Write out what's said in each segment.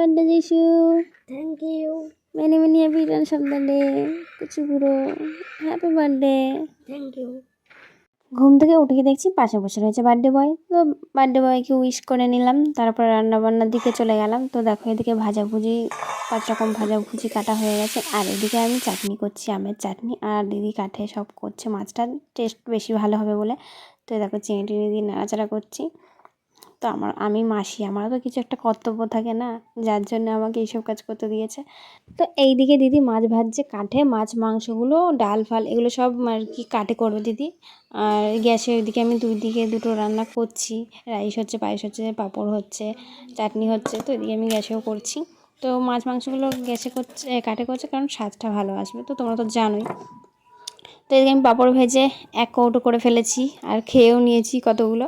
birthday, Jishu. Thank you. Many, many happy returns of the day. কুচুগুড়ো happy birthday thank you ঘুম থেকে উঠে গিয়ে দেখছি পাশে বসে রয়েছে বার্থডে বয়। তো বার্থডে বয়কে উইশ করে নিলাম। তারপর রান্না বান্নার দিকে চলে গেলাম। তো দেখো এদিকে ভাজাভুজি পাঁচ রকম ভাজাভুজি কাটা হয়ে গেছে। আর এদিকে আমি চাটনি করছি আমের চাটনি। আর দিদি কাঠে সব করছে। মাছটা টেস্ট বেশি ভালো হবে বলে। তো দেখো চিনি টিনি দিয়ে নাড়াচাড়া করছি। তো আমার, আমি মাসি, আমারও তো কিছু একটা কর্তব্য থাকে না, যার জন্য আমাকে এইসব কাজ করতে দিয়েছে। তো এই দিকে দিদি মাছ ভাজছে, কাঠে মাছ, মাংসগুলো, ডাল, ফাল, এগুলো সব আর কি কাঠে করবে দিদি। আর গ্যাসের ওইদিকে আমি দুই দিকে দুটো রান্না করছি, রাইস হচ্ছে, পায়েস হচ্ছে, পাঁপড় হচ্ছে, চাটনি হচ্ছে, তো এদিকে আমি গ্যাসেও করছি। তো মাছ, মাংসগুলো গ্যাসে করছে কাঠে করছে কারণ স্বাদটা ভালো আসবে, তো তোমরা তো জানোই। তো এদিকে আমি পাঁপড় ভেজে এক কৌটো করে ফেলেছি, আর খেয়েও নিয়েছি কতগুলো।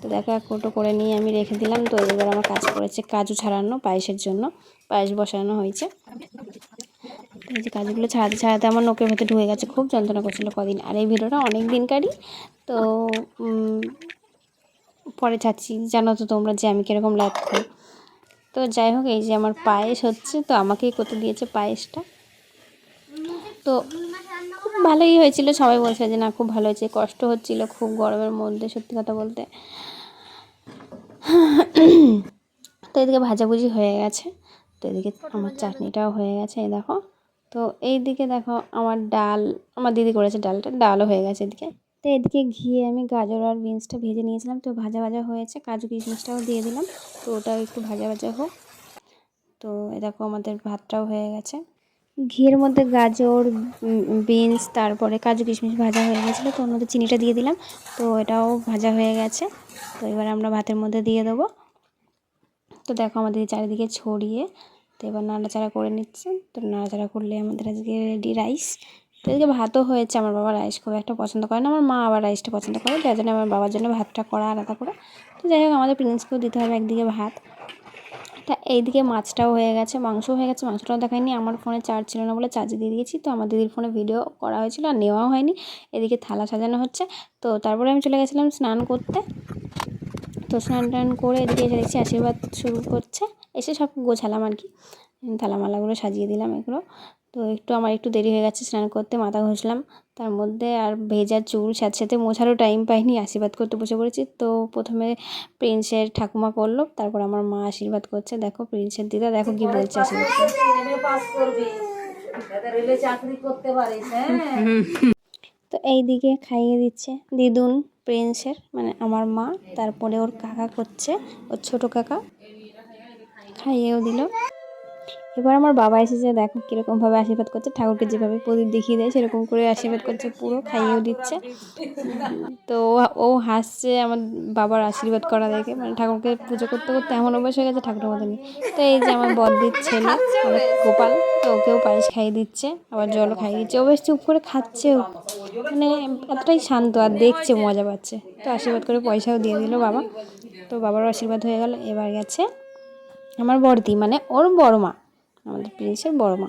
তো দেখো, এক করে নিয়ে আমি রেখে দিলাম। তো এবার আমার কাজ করেছে কাজু ছাড়ানো, পায়েসের জন্য। পায়েস বসানো হয়েছে। এই যে কাজগুলো ছাড়াতে ছাড়াতে আমার নোকের ভেতরে ঢুকে গেছে, খুব যন্ত্রণা করছিল কদিন। আর এই ভিডিওটা অনেক দিনকারই তো পরে ছাড়ছি। জানো তো তোমরা যে আমি কীরকম লাগতো তো যাই হোক, এই যে আমার পায়েস হচ্ছে, তো আমাকেই করতে দিয়েছে পায়েসটা। তো ভালোই হয়েছিল। সবাই বলছে যে, না, খুব ভালো হয়েছে। কষ্ট হচ্ছিল খুব গরমের মধ্যে, সত্যি কথা বলতে। তো এদিকে ভাজাভুজি হয়ে গেছে। তো এদিকে আমার চাটনিটাও হয়ে গেছে, এই দেখো। তো এই দিকে দেখো আমার ডাল, আমার দিদি করেছে ডালটা, ডালও হয়ে গেছে এদিকে। তো এদিকে ঘিয়ে আমি গাজর আর বিনসটা ভেজে নিয়েছিলাম। তো ভাজা ভাজা হয়েছে, কাজু কিশমিশটাও দিয়ে দিলাম। তো ওটাও একটু ভাজা ভাজা হোক। তো এ দেখো আমাদের ভাতটাও হয়ে গেছে। ঘিয়ের মধ্যে গাজর বিনস, তারপরে কাজু কিশমিশ ভাজা হয়ে গেছিল, তো ওর মধ্যে চিনিটা দিয়ে দিলাম। তো এটাও ভাজা হয়ে গেছে। তো এবার আমরা ভাতের মধ্যে দিয়ে দেবো। তো দেখো আমাদের চারিদিকে ছড়িয়ে, তো এবার নাড়াচাড়া করে নিচ্ছে। তো নাড়াচাড়া করলে আমাদের আজকে রেডি রাইস। তো এদিকে ভাতও হয়েছে আমার বাবা রাইস খুব একটা পছন্দ করে না, আমার মা আবার রাইসটা পছন্দ করে, যার জন্য আমার বাবার জন্য ভাতটা করা আলাদা করে। তো যাই হোক, আমাদের প্রিন্সকেও দিতে হবে একদিকে ভাত। তা এইদিকে মাছটাও হয়ে গেছে, মাংসও হয়ে গেছে, মাংসটাও দেখায়নি, আমার ফোনে চার্জ ছিল না বলে চার্জে দিয়ে দিয়েছি, তো আমার দিদির ফোনে ভিডিও করা হয়েছিল আর নেওয়াও হয়নি, এদিকে থালা সাজানো হচ্ছে, তো তারপরে আমি চলে গেছিলাম স্নান করতে, তো স্নান টান করে এদিকে এসে দেখছি আশীর্বাদ শুরু করছে, এসে সব গোছালাম আর কি থালামালাগুলো সাজিয়ে দিলাম এগুলো, তো একটু আমার একটু দেরি হয়ে গেছে স্নান করতে, মাথা ঘষলাম তার মধ্যে আর ভেজা চুল সাথে সাথে মোছারও টাইম পাইনি, আশীর্বাদ করতে বসে পড়েছি। তো প্রথমে প্রিন্সের ঠাকুমা করল তারপর আমার মা আশীর্বাদ করছে। দেখো প্রিন্সের দিদা, দেখো কি বলছে আশীর্বাদ। তো এই দিকে খাইয়ে দিচ্ছে দিদুন প্রিন্সের মানে আমার মা, তারপরে ওর কাকা করছে, ওর ছোট কাকা। খাইয়েও দিল। এবার আমার বাবা এসেছে দেখো কীরকমভাবে আশীর্বাদ করছে, ঠাকুরকে যেভাবে প্রদীপ দেখিয়ে দেয়, সেরকম করে আশীর্বাদ করছে, পুরো খাইয়েও দিচ্ছে। তো ও- হাসছে আমার বাবার আশীর্বাদ করা দেখে মানে ঠাকুরকে পুজো করতে করতে এমন অভ্যাস হয়ে গেছে ঠাকুরের মতো নেই তো এই যে আমার বদ্দির ছেলে গোপাল, তো ওকেও পায়েস খাইয়ে দিচ্ছে, আবার জলও খাইয়ে দিচ্ছে। ও বেশ চুপ করে খাচ্ছেও মানে এতটাই শান্ত আর দেখছে, মজা পাচ্ছে। তো আশীর্বাদ করে পয়সাও দিয়ে দিল বাবা। তো বাবারও আশীর্বাদ হয়ে গেল, এবার গেছে আমার বড়দি মানে ওর বড় মা আমাদের প্রিন্সের বড় মা।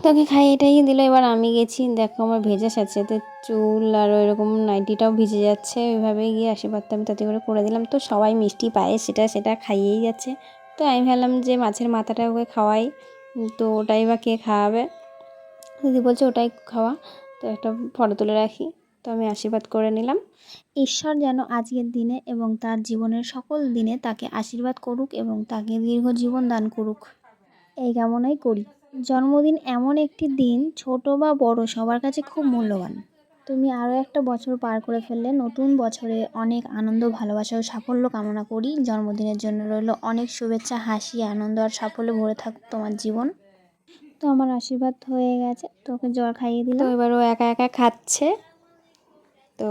তোকে খাইয়ে এটাই দিল, এবার আমি গেছি। দেখো আমার ভেজা সাথে সাথে চুল আর এরকম নাইটিটাও ভিজে যাচ্ছে। ওইভাবেই গিয়ে আশীর্বাদটা আমি তাতে করে করে দিলাম। তো সবাই মিষ্টি পায়ে সেটা সেটা খাইয়েই যাচ্ছে। তো আমি ভাবলাম যে মাছের মাথাটা ওকে খাওয়াই। তো ওটাই বা কে খাওয়াবে? দিদি বলছে ওটাই খাওয়া। তো একটা ফটো তুলে রাখি। তো আমি আশীর্বাদ করে নিলাম। ঈশ্বর যেন আজকের দিনে এবং তার জীবনের সকল দিনে তাকে আশীর্বাদ করুক এবং তাকে দীর্ঘ জীবন দান করুক। এই কামনাই করি। জন্মদিন এমন একটি দিন, ছোট বা বড়, সবার কাছে খুব মূল্যবান। তুমি আরও একটা বছর পার করে ফেললে নতুন বছরে অনেক আনন্দ, ভালোবাসা ও সাফল্য কামনা করি। জন্মদিনের জন্য রইল অনেক শুভেচ্ছা, হাসি, আনন্দ আর সাফল্যে ভরে থাকুক তোমার জীবন। তো আমার আশীর্বাদ হয়ে গেছে। তোকে জ্বর খাইয়ে দিলাম। তো এবার ও একা একা খাচ্ছে। তো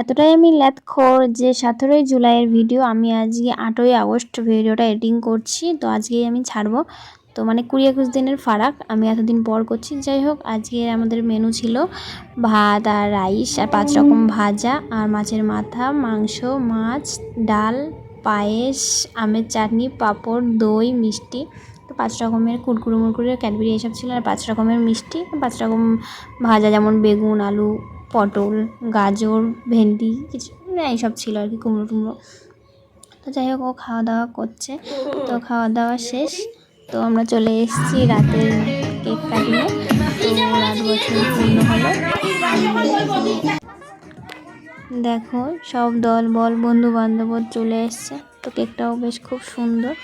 এতটাই আমি ল্যাথখোর যে সতেরোই জুলাইয়ের ভিডিও, আমি আজকে আটই আগস্ট ভিডিওটা এডিটিং করছি, তো আজকেই আমি ছাড়বো। তো মানে কুড়ি একুশ দিনের ফারাক, আমি এতদিন পর করছি। যাই হোক, আজকে আমাদের মেনু ছিল ভাত আর রাইস আর পাঁচ রকম ভাজা আর মাছের মাথা, মাংস, মাছ, ডাল, পায়েস, আমের চাটনি, পাঁপড়, দই, মিষ্টি। তো পাঁচ রকমের কুরকুরে মুরকুরে ক্যাডবেরি এইসব ছিল আর পাঁচ রকমের মিষ্টি, পাঁচ রকম ভাজা যেমন বেগুন, আলু পটল, গাজর, ভেন্ডি, কিছু এইসব ছিল আর কি, কুমড়ো টুমড়ো। তো যাই হোক, ও খাওয়া দাওয়া করছে। তো খাওয়া দাওয়া শেষ। তো আমরা চলে এসেছি রাতে কেক কাটিয়ে। তো রাত বছর পূর্ণ হলো। দেখো, সব দল, বল বন্ধু বান্ধব চলে এসছে। তো কেকটাও বেশ খুব সুন্দর।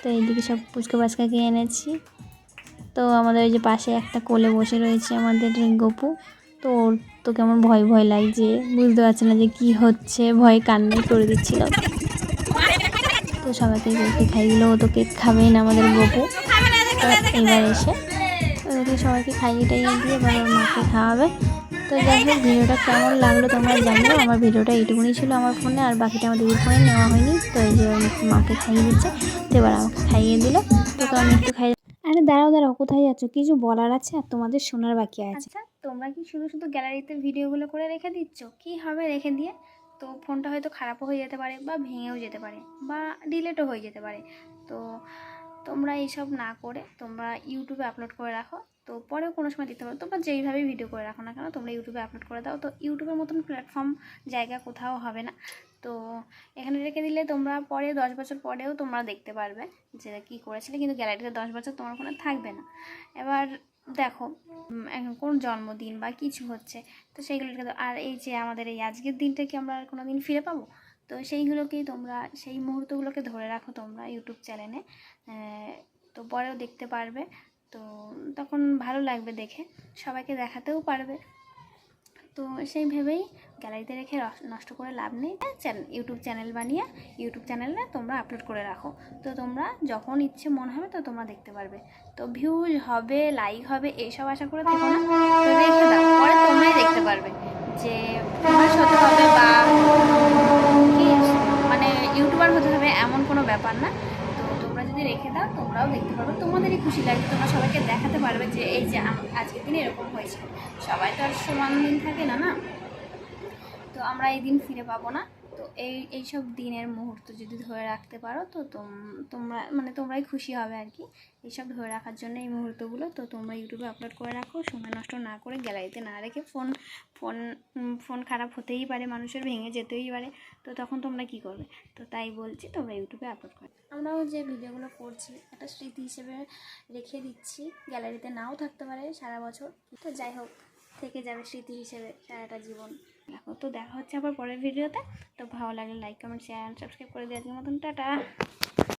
তো এইদিকে সব পুচকা পাচকাকে এনেছি। তো আমাদের ওই যে পাশে একটা কোলে বসে রয়েছে আমাদের গপু তো ওর তো কেমন ভয় ভয় লাগছে বুঝতে পারছে না যে কি হচ্ছে, ভয় কান্নাই করে দিচ্ছিল। তো সবাইকে কেকটি খাই দিল, ও তো কেক না আমাদের গপু এবার এসে ওদেরকে সবাইকে খাইয়ে টাইয়ে দিয়ে এবার ওর মাকে খাওয়াবে। তো যাই হোক, ভিডিওটা কেমন লাগল তোমরা জানিও। আমার ভিডিওটা এইটুকুনি ছিল আমার ফোনে, আর বাকিটা আমার দিদির ফোনে নেওয়া হয়নি। তো এই যে মাকে খাইয়ে দিচ্ছে, তো এবার আমাকে খাইয়ে দিল। তো তো আমি একটু খাই আরে দাঁড়াও দাঁড়াও, কোথায় যাচ্ছ? কিছু বলার আছে আর তোমাদের শোনার বাকি আছে। আচ্ছা। তোমরা কি শুধু শুধু গ্যালারিতে ভিডিওগুলো করে রেখে দিচ্ছ? কি হবে রেখে দিয়ে? তো ফোনটা হয়তো খারাপও হয়ে যেতে পারে বা ভেঙেও যেতে পারে বা ডিলেটও হয়ে যেতে পারে। তো তোমরা এইসব না করে তোমরা ইউটিউবে আপলোড করে রাখো। তো পরেও কোনো সময় দিতে পারো। তোমরা যেইভাবে ভিডিও করে রাখো না কেন, তোমরা ইউটিউবে আপলোড করে দাও। তো ইউটিউবের মতন প্ল্যাটফর্ম জায়গা কোথাও হবে না। তো এখানে রেখে দিলে তোমরা পরে দশ বছর পরেও তোমরা দেখতে পারবে যে কী করেছিলে। কিন্তু গ্যালারিতে দশ বছর তোমার ফোনে থাকবে না। এবার দেখো এখন কোন জন্মদিন বা কিছু হচ্ছে, তো সেইগুলো তো আর এই যে আমাদের এই আজকের দিনটা কি আমরা আর কোনো দিন ফিরে পাবো? তো সেইগুলোকেই তোমরা, সেই মুহূর্তগুলোকে ধরে রাখো তোমরা ইউটিউব চ্যানেলে তো পরেও দেখতে পারবে, তো তখন ভালো লাগবে দেখে, সবাইকে দেখাতেও পারবে। তো সেই ভেবেই গ্যালারিতে রেখে নষ্ট করে লাভ নেই। ইউটিউব চ্যানেল বানিয়ে ইউটিউব চ্যানেলে তোমরা আপলোড করে রাখো। তো তোমরা যখন ইচ্ছে মনে হবে তো তোমরা দেখতে পারবে। তো ভিউজ হবে, লাইক হবে, এইসব আশা করে দেখো না পরে তোমরাই দেখতে পারবে যে হবে বা মানে ইউটিউবার হতে হবে এমন কোনো ব্যাপার না। রেখে দাও, তোমরাও দেখতে পারবে। তোমাদেরই খুশি লাগবে, তোমরা সবাইকে দেখাতে পারবে যে এই যে আজকের দিনে এরকম হয়েছে। সবাই তো আর সমান দিন থাকে না না? তো আমরা এই দিন ফিরে পাবো না। এই, এইসব দিনের মুহূর্ত যদি ধরে রাখতে পারো, তো তোম- তোমরা মানে তোমরাই খুশি হবে আর কি। এইসব ধরে রাখার জন্য এই মুহূর্তগুলো, তো তোমরা ইউটিউবে আপলোড করে রাখো। সময় নষ্ট না করে গ্যালারিতে না রেখে ফোন ফোন ফোন খারাপ হতেই পারে, মানুষের ভেঙে যেতেই পারে। তো তখন তোমরা কি করবে? তো তাই বলছি, তোমরা ইউটিউবে আপলোড করো। আমরাও যে ভিডিওগুলো করছি, একটা স্মৃতি হিসেবে রেখে দিচ্ছি। গ্যালারিতে নাও থাকতে পারে সারা বছর। তো যাই হোক, থেকে যাবে স্মৃতি হিসেবে সারাটা জীবন। দেখো, তো দেখা হচ্ছে আবার পরের ভিডিওতে। তো ভালো লাগলে লাইক কমেন্ট শেয়ার সাবস্ক্রাইব করে দেওয়ার মতন টাটা।